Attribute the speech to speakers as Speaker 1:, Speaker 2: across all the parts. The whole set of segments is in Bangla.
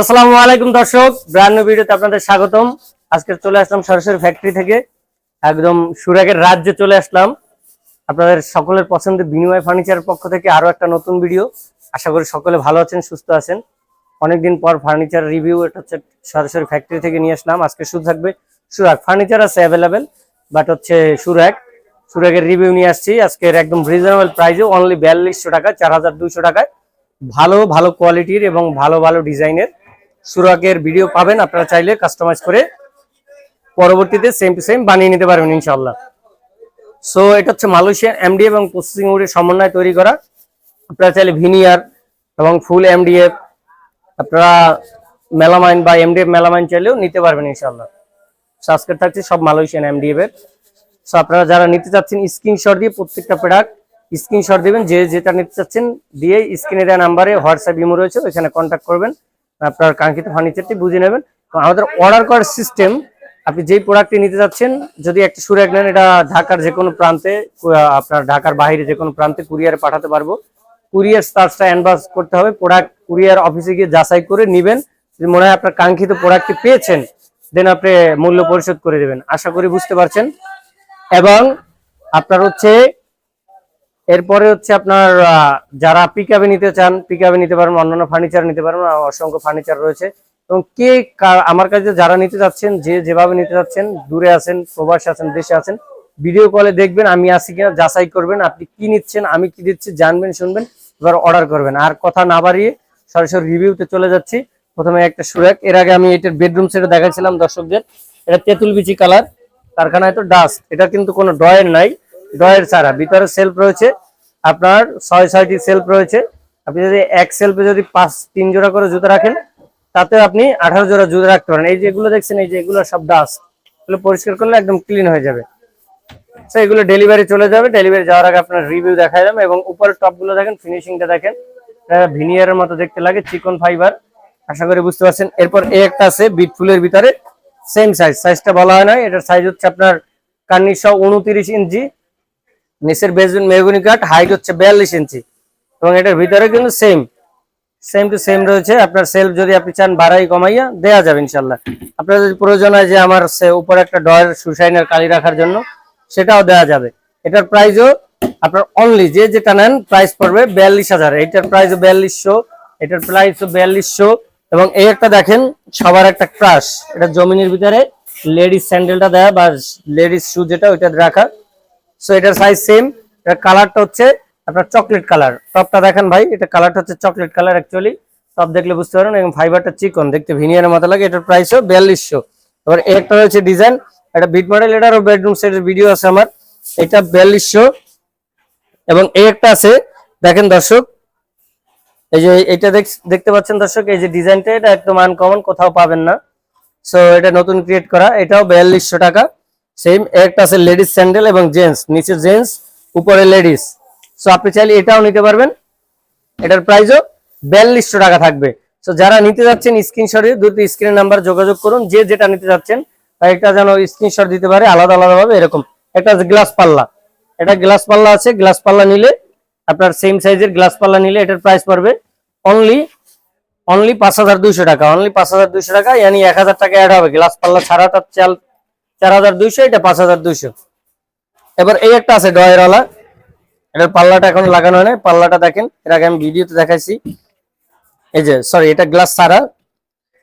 Speaker 1: আসসালামু আলাইকুম দর্শক, ব্র্যান্ড ভিডিওতে আপনাদের স্বাগতম। আজকে চলে আসলাম সরাসরি ফ্যাক্টরি থেকে, একদম সুরাগের রাজ্যে চলে আসলাম। আপনাদের সকলের পছন্দের বিনিময় ফার্নিচারের পক্ষ থেকে আরও একটা নতুন ভিডিও আশা করি সকলে ভালো আছেন, সুস্থ আছেন। অনেকদিন পর ফার্নিচার রিভিউ এটা হচ্ছে সরাসরি ফ্যাক্টরি থেকে নিয়ে আসলাম। আজকে শুধু থাকবে সুরাগ। ফার্নিচার আছে অ্যাভেলেবেল বাট হচ্ছে সুরাগ। সুরাগের রিভিউ নিয়ে আসছি। আজকের একদম রিজনেবল প্রাইসে অনলি বিয়াল্লিশশো টাকা চার হাজার দুইশো টাকায়। ভালো ভালো কোয়ালিটির এবং ভালো ভালো ডিজাইনের সুরাগের ভিডিও পাবেন, আপনারা চাইলে কাস্টমাইজ করে পরবর্তীতে সেম টু সেম বানিয়ে নিতে পারবেন ইনশাল্লাহ সো এটা হচ্ছে মালয়েশিয়ান এমডি এবং প্রসেসিং উডের সমন্বয় তৈরি করা। আপনারা চাইলে ভিনিয়ার এবং ফুল এমডিএফ আপনারা মেলামাইন বা এমডিএফ মেলামাইন চাইলেও নিতে পারবেন ইনশাল্লাহ আজকে থাকছে সব মালয়েশিয়ান এমডিএফ এর। সো আপনারা যারা নিতে চাচ্ছেন স্ক্রিনশট দিয়ে প্রত্যেকটা প্রোডাক্ট স্ক্রিনশট দিবেন, যে যেটা নিতে চাচ্ছেন, দিয়ে স্ক্রিনে দেওয়া নাম্বারে হোয়াটসঅ্যাপ ইমো রয়েছে, ওইখানে কন্ট্যাক্ট করবেন। আপনার কাঙ্ক্ষিত ফার্নিচারটি বুঝে নেবেন। আমাদের অর্ডার করার সিস্টেম আপনি যেই প্রোডাক্টটি নিতে যাচ্ছেন, যদি একটা সুরাগ নেন, এটা ঢাকার যে কোনো প্রান্তে আপনার ঢাকার বাইরে যে কোনো প্রান্তে কুরিয়ারে পাঠাতে পারব। কুরিয়ার চার্জটা অ্যাডভান্স করতে হবে প্রোডাক্ট কুরিয়ার অফিসে গিয়ে যাচাই করে নিবেন। যদি মনে হয় আপনার কাঙ্ক্ষিত প্রোডাক্টটি পেয়েছেন দেন আপনি মূল্য পরিশোধ করে দেবেন। আশা করি বুঝতে পারছেন। এবং আপনার হচ্ছে এরপরে হচ্ছে আপনার যারা পিকাবে নিতে চান পিকাবে নিতে পারবেন অন্যান্য ফার্নিচার নিতে পারবেন অসংখ্য ফার্নিচার রয়েছে। এবং কে আমার কাছে যারা নিতে যাচ্ছেন, যে যেভাবে নিতে যাচ্ছেন, দূরে আছেন, প্রবাসে আছেন, দেশে আছেন ভিডিও কলে দেখবেন আমি আসি কিনা, যাচাই করবেন, আপনি কি নিচ্ছেন, আমি কি দিচ্ছি, জানবেন, শুনবেন, এবার অর্ডার করবেন। আর কথা না বাড়িয়ে সরাসরি রিভিউতে চলে যাচ্ছি। প্রথমে একটা সুরাক, এর আগে আমি এটার বেডরুম সেটা দেখাচ্ছিলাম দর্শকদের। এটা তেঁতুল বিচি কালার কারখানায় তো ডাস্ট এটা কিন্তু কোনো ডয়ের নাই। ডয়ের ছাড়া ভিতরে সেলফ রয়েছে, আপনার ছয়, ছয়টি সেলফ রয়েছে। আপনি যদি এক সেলফে যদি পাঁচ, তিন জোড়া করে জুতো রাখেন তাতে আপনি আঠারো জোড়া জুতো রাখতে পারেন। এই যেগুলো দেখছেন, এই যে এগুলো সব ডাস্ট এগুলো পরিষ্কার করলে একদম ক্লিন হয়ে যাবে। তো এগুলো ডেলিভারি চলে যাবে। ডেলিভারি যাওয়ার আগে আপনার রিভিউ দেখা যাবে এবং উপরের টপগুলো দেখেন ফিনিশিংটা দেখেন। ভিনিয়ারের মতো দেখতে লাগে, চিকন ফাইবার আশা করি বুঝতে পারছেন। এরপর এই একটা আছে বিট ফুলের ভিতরে। সেম সাইজ সাইজটা বলা হয় না। এটার সাইজ হচ্ছে আপনার কার্নিশো উনত্রিশ ইঞ্চি। নিচের বেসমেন্ট মেহগুনি কাঠ হাইট হচ্ছে বিয়াল্লিশ ইঞ্চি। এবং এটার ভিতরে কিন্তু সেম সেম টু সেম রয়েছে। আপনার সেলফ যদি আপনি চান বাড়াই কমাইয়া, দেয়া যাবে ইনশাল্লাহ আপনার যদি প্রয়োজন হয় যে আমার উপরে একটা ডয়ের সুসাইনের কালি রাখার জন্য, সেটাও দেওয়া যাবে। এটার প্রাইসও আপনার অনলি যে যেটা নেন প্রাইস পড়বে বিয়াল্লিশ হাজার। এটার প্রাইস বিয়াল্লিশশো, এটার প্রাইস বিয়াল্লিশশো। এবং এই একটা দেখেন, সবার একটা ক্রাশ এটা জমিনের ভিতরে লেডিস স্যান্ডেলটা দেয়া বা লেডিস শু যেটা, ওইটা রাখা। সো এটার সাইজ সেম এটার কালারটা হচ্ছে আপনার চকলেট কালার টপটা দেখেন ভাই, এটা কালারটা হচ্ছে চকলেট কালার অ্যাকচুয়ালি টপ দেখলে বুঝতে পারেন এবং ফাইবারটা চিকন। দেখতে ভিনিয়ারের মতো লাগে, এটার প্রাইসও বিয়াল্লিশশো। এবার একটা রয়েছে ডিজাইন এটা বিট মডেল এটারও বেডরুম সেটের ভিডিও আছে আমার। এটা বিয়াল্লিশশো। এবং এই একটা আছে, দেখেন দর্শক, এই যে এটা দেখ- দেখতে পাচ্ছেন দর্শক, এই যে ডিজাইনটা এটা একদম আনকমন কোথাও পাবেন না। সো এটা নতুন ক্রিয়েট করা, এটাও বিয়াল্লিশশো টাকা। সেম একটা আছে লেডিস স্যান্ডেল এবং জেন্টস নিচে জেন্টস উপরে লেডিস সো আপনি চাইলে এটাও নিতে পারবেন। এটার প্রাইসও বিয়াল্লিশশো টাকা থাকবে। সো যারা নিতে যাচ্ছেন স্ক্রিনশটে দুটো স্ক্রিনের নাম্বার যোগাযোগ করুন। যে যেটা নিতে যাচ্ছেন বা এটা যেন স্ক্রিনশট দিতে পারে, আলাদা আলাদা ভাবে এরকম। একটা গ্লাস পাল্লা। এটা গ্লাস পাল্লা আছে গ্লাস পাল্লা নিলে আপনার সেম সাইজের গ্লাস পাল্লা নিলে এটার প্রাইস পড়বে অনলি অনলি পাঁচ হাজার দুইশো টাকা। অনলি পাঁচ হাজার দুইশো টাকা, ইয়ানি এক হাজার টাকা অ্যাড হবে। গ্লাস পাল্লা ছাড়া তার চাল চার হাজার দুইশো এটা পাঁচ হাজার দুইশো। এবার এই একটা আছে ডয়েরওয়ালা এটার পাল্লাটা এখন লাগানো হয় পাল্লাটা দেখেন, এর আগে আমি ভিডিওতে দেখাইছি। এই যে সরি এটা গ্লাস ছাড়া।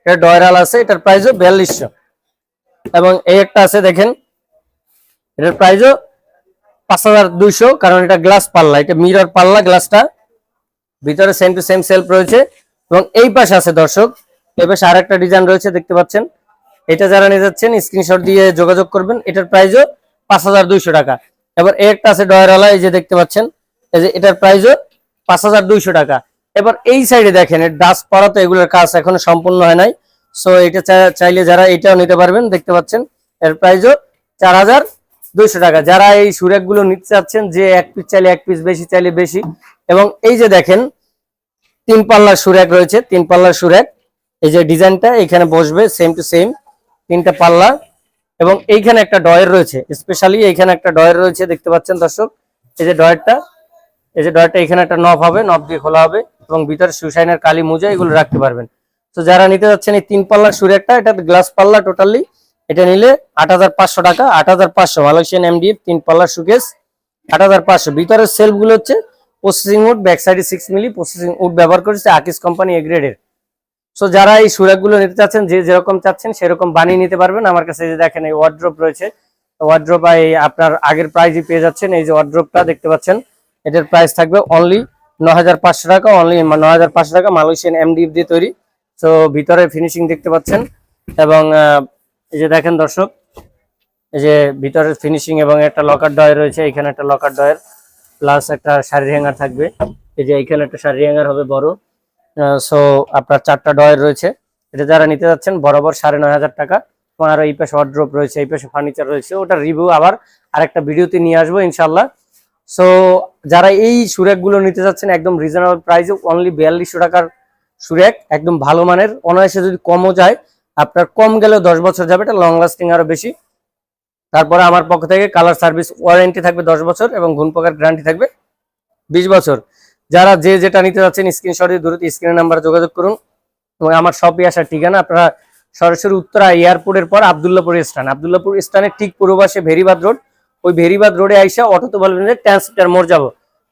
Speaker 1: এটা ডয়েরাল আছে, এটার প্রাইসও বিয়াল্লিশশো। এবং এই একটা আছে, দেখেন, এটার প্রাইসও পাঁচ হাজার দুইশো, কারণ এটা গ্লাস পাল্লা, এটা মিরর পাল্লা গ্লাসটা। ভিতরে সেম টু সেম সেলফ রয়েছে। এবং এই পাশে আছে, দর্শক, এই পাশে আর একটা ডিজাইন রয়েছে, দেখতে পাচ্ছেন। এটা যারা নিয়ে যাচ্ছেন স্ক্রিনশট দিয়ে যোগাযোগ করবেন। এটার প্রাইসও পাঁচ হাজার দুইশো টাকা। এবার একটা আছে ডয়ারওয়ালা এই যে দেখতে পাচ্ছেন, এই যে এটার প্রাইসও পাঁচ হাজার দুইশো টাকা। এবার এই সাইডে দেখেন ডাস্ট পড়া তো এগুলোর কাজ এখনও সম্পূর্ণ হয় নাই। সো এটা চাইলে যারা এটাও নিতে পারবেন, দেখতে পাচ্ছেন, এর প্রাইসও চার হাজার দুইশো টাকা। যারা এই সুরেকগুলো নিতে চাচ্ছেন, যে এক পিস চাইলে এক পিস বেশি চাইলে বেশি। এবং এই যে দেখেন, তিন পাল্লার সুরেক রয়েছে, তিন পাল্লার সুরেক। এই যে ডিজাইনটা এখানে বসবে সেম টু সেম তিনটা পাল্লা এবং এইখানে একটা ডয়ের রয়েছে। স্পেশালি এইখানে একটা ডয়ের রয়েছে, দেখতে পাচ্ছেন দর্শক? এই যে ডয়েরটা এই যে ডয়েরটা এখানে একটা নব হবে নব দিয়ে খোলা হবে এবং ভিতরে সুসাইনের কালি মোজা এগুলো রাখতে পারবেন। তো যারা নিতে যাচ্ছেন এই তিন পাল্লার সুর একটা, এটা গ্লাস পাল্লা টোটালি এটা নিলে আট হাজার পাঁচশো টাকা, আট হাজার পাঁচশো মালয়েশিয়ান এমডিএফ তিন পাল্লার সুকেস আট হাজার পাঁচশো। ভিতরের সেলফগুলো হচ্ছে প্রসেসিং উড ব্যাক সাইডে সিক্স মিলি প্রসেসিং উড ব্যবহার করেছে আকিস কোম্পানি এ গ্রেডের সো যারা এই সুরাকগুলো নিতে চাচ্ছেন, যে যেরকম চাচ্ছেন, সেরকম বানিয়ে নিতে পারবেন। আমার কাছে যে দেখেন, এই ওয়ার্ড্রপ রয়েছে। ওয়ার্ড্রপ এই আপনার আগের প্রাইজই পেয়ে যাচ্ছেন। এই যে ওয়ার্ড্রপটা দেখতে পাচ্ছেন, এটার প্রাইস থাকবে অনলি ন টাকা অনলি ন টাকা মালয়েশিয়ান এমডিএফ দিয়ে তৈরি। সো ভিতরে ফিনিশিং দেখতে পাচ্ছেন এবং এই যে দেখেন দর্শক, এই যে ভিতরের ফিনিশিং এবং একটা লকার ডয় রয়েছে, এখানে একটা লকার ডয়ের প্লাস একটা শাড়ি হ্যাঙ্গার থাকবে। এই যে এখানে একটা শাড়ি হ্যাঙ্গার হবে বড়। সো আপনার চারটা ডয়ের রয়েছে। এটা যারা নিতে যাচ্ছেন, বরাবর সাড়ে নয় হাজার টাকা। আরও এই পাশে ওয়ার্ড্রপ রয়েছে, এই পাশে ফার্নিচার রয়েছে, ওটার রিভিউ আবার আরেকটা ভিডিওতে নিয়ে আসব ইনশাল্লাহ সো যারা এই সুরেকগুলো নিতে যাচ্ছেন, একদম রিজনেবল প্রাইসে অনলি বিয়াল্লিশশো টাকার সুরেক, একদম ভালো মানের। অনায়াসে যদি কমও যায়, আপনার কম গেলেও দশ বছর যাবে, এটা লং লাস্টিং আরও বেশি। তারপরে আমার পক্ষ থেকে কালার সার্ভিস ওয়ারেন্টি থাকবে দশ বছর এবং ঘুন গ্যারান্টি থাকবে বিশ বছর। যারা যে যেটা নিতে যাচ্ছেন স্ক্রিনশট দিয়ে দ্রুত স্ক্রিনের নাম্বারে যোগাযোগ করুন। এবং আমার শপে আসার ঠিকানা, আপনারা সরাসরি উত্তরা এয়ারপোর্টের পর আবদুল্লাপুর স্টান আবদুল্লাপুর স্টানের ঠিক পূর্ব পাশে ভেরিবাদ রোড। ওই ভেরিবাদ রোডে আইসা অটোতে বলবেন যে ট্রান্সমিটার মোড় যাব।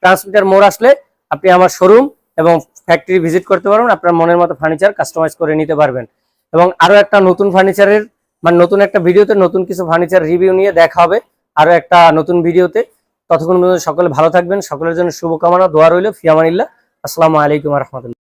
Speaker 1: ট্রান্সমিটার মোড় আসলে আপনি আমার শোরুম এবং ফ্যাক্টরি ভিজিট করতে পারবেন। আপনার মনের মতো ফার্নিচার কাস্টমাইজ করে নিতে পারবেন। এবং আরও একটা নতুন ফার্নিচারের মানে নতুন একটা ভিডিওতে নতুন কিছু ফার্নিচার রিভিউ নিয়ে দেখা হবে। আরও একটা নতুন ভিডিওতে। ততক্ষণ সকলে ভালো থাকবেন সকলের জন্য শুভকামনা দোয়া রইল ফিয়ামানিল্লা আসসালামু আলাইকুম রহমতুল্লাহ।